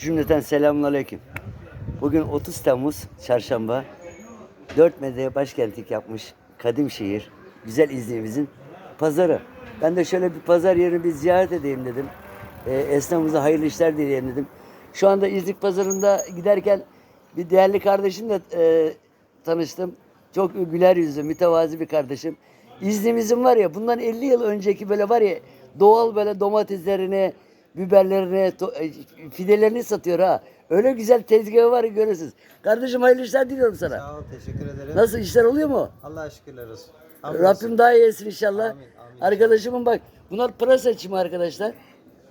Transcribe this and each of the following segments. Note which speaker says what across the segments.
Speaker 1: Cümleten selamünaleyküm. Bugün 30 Temmuz Çarşamba. 4 medyaya başkentlik yapmış kadim şehir. Güzel İznik'imizin pazarı. Ben de şöyle bir pazar yerini bir ziyaret edeyim dedim. E, esnafımıza hayırlı işler dileyeyim dedim. Şu anda İznik pazarında giderken bir değerli kardeşimle e, tanıştım. Çok güler yüzlü, mütevazi bir kardeşim. İznik'imizin var ya bundan 50 yıl önceki böyle var ya doğal böyle domateslerini, biberlerini, e, fidelerini satıyor ha. Öyle güzel tezgahı var görürsünüz. Kardeşim hayırlı işler diliyorum sana.
Speaker 2: Sağ ol, teşekkür ederim.
Speaker 1: Nasıl işler oluyor mu?
Speaker 2: Allah'a şükürler olsun.
Speaker 1: Rabbim daha iyi etsin inşallah.
Speaker 2: Amin, amin.
Speaker 1: Arkadaşımın bak bunlar pırasa çimi arkadaşlar.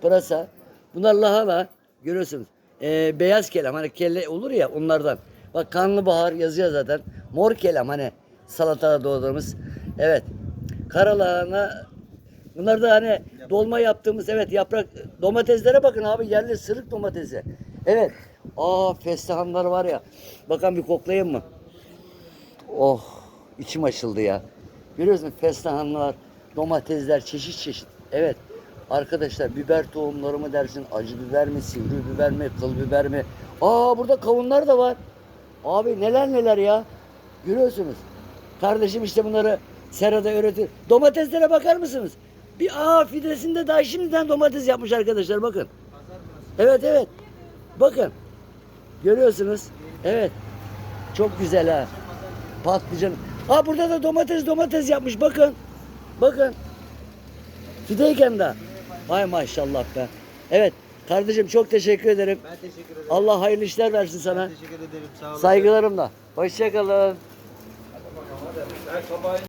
Speaker 1: Pırasa. Bunlar lahana. Görüyorsunuz. Ee, beyaz kelam hani kelle olur ya onlardan. Bak karnabahar yazıyor zaten. Mor kelam hani salatada doğradığımız. Evet. Kara lahana. Bunlar da hani dolma yaptığımız evet yaprak domateslere bakın abi yerli sırık domatesi. Evet. Aa festahanlar var ya. Bakalım bir koklayayım mı? Oh içim açıldı ya. Görüyorsun festahanlar, domatesler çeşit çeşit. Evet arkadaşlar biber tohumları mı dersin, acı biber mi, sivri biber mi, kıl biber mi? Aa burada kavunlar da var. Abi neler neler ya. Görüyorsunuz. Kardeşim işte bunları serada öğretir. Domateslere bakar mısınız? Bir aa fidesinde daha şimdiden domates yapmış arkadaşlar bakın. Evet evet. Bakın. Görüyorsunuz. Evet. Çok güzel ha. Patlıcan. Ha burada da domates domates yapmış bakın. Bakın. Fideyken de. Vay maşallah be. Evet. Kardeşim çok teşekkür ederim.
Speaker 2: Ben teşekkür ederim.
Speaker 1: Allah hayırlı işler versin sana.
Speaker 2: Teşekkür ederim. Sağ olun.
Speaker 1: Saygılarımla. Hoşçakalın.